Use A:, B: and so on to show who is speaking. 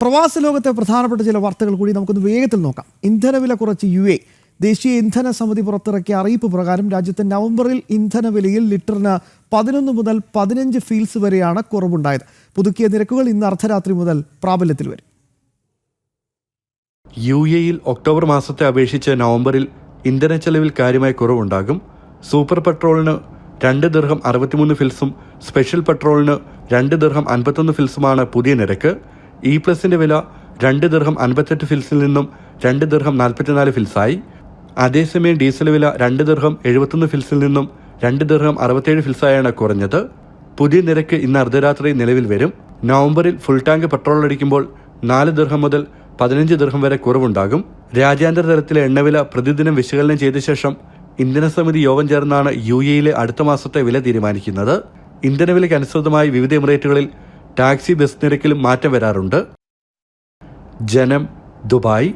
A: പ്രവാസ ലോകത്തെ പ്രധാനപ്പെട്ട ചില വാർത്തകൾ കൂടി നമുക്കൊന്ന് വേഗത്തിൽ നോക്കാം. ഇന്ധനവില കുറച്ച് യു എ. ദേശീയ ഇന്ധന സമിതി പുറത്തിറക്കിയ അറിയിപ്പ് പ്രകാരം രാജ്യത്തെ നവംബറിൽ ഇന്ധനവിലയിൽ ലിറ്ററിന് പതിനൊന്ന് മുതൽ പതിനഞ്ച് ഫീൽസ് വരെയാണ് കുറവുണ്ടായത്. പുതുക്കിയ നിരക്കുകൾ ഇന്ന് അർദ്ധരാത്രി മുതൽ പ്രാബല്യത്തിൽ വരും.
B: യു എയിൽ ഒക്ടോബർ മാസത്തെ അപേക്ഷിച്ച് നവംബറിൽ ഇന്ധന ചെലവിൽ കാര്യമായ കുറവുണ്ടാകും. സൂപ്പർ പെട്രോളിന് രണ്ട് ദീർഘം അറുപത്തിമൂന്ന് ഫിൽസും സ്പെഷ്യൽ പെട്രോളിന് രണ്ട് ദീർഘം അൻപത്തൊന്ന് ഫിൽസുമാണ് പുതിയ നിരക്ക്. ഇ പ്ലസിന്റെ വില രണ്ട് ദീർഘം അൻപത്തെട്ട് ഫിൽസിൽ നിന്നും രണ്ട് ദീർഘം നാൽപ്പത്തിനാല് ഫിൽസായി അതേസമയം ഡീസൽ വില രണ്ട് ദീർഘം എഴുപത്തൊന്ന് ഫിൽസിൽ നിന്നും രണ്ട് ദീർഘം അറുപത്തേഴ് ഫിൽസായാണ് കുറഞ്ഞത്. പുതിയ നിരക്ക് ഇന്ന് അർദ്ധരാത്രി നിലവിൽ വരും. നവംബറിൽ ഫുൾ ടാങ്ക് പെട്രോൾ അടിക്കുമ്പോൾ നാല് ദീർഘം മുതൽ പതിനഞ്ച് ദീർഘം വരെ കുറവുണ്ടാകും. രാജ്യാന്തര തലത്തിലെ എണ്ണവില പ്രതിദിനം വിശകലനം ചെയ്ത ശേഷം ഇന്ധനസമിതി യോഗം ചേർന്നാണ് യു എയിലെ അടുത്ത മാസത്തെ വില തീരുമാനിക്കുന്നത്. ഇന്ധനവിലയ്ക്ക് അനുസൃതമായി വിവിധ എമിറേറ്റുകളിൽ ടാക്സി ബസ് നിരക്കിലും മാറ്റം വരാറുണ്ട്. ജനം ദുബായ്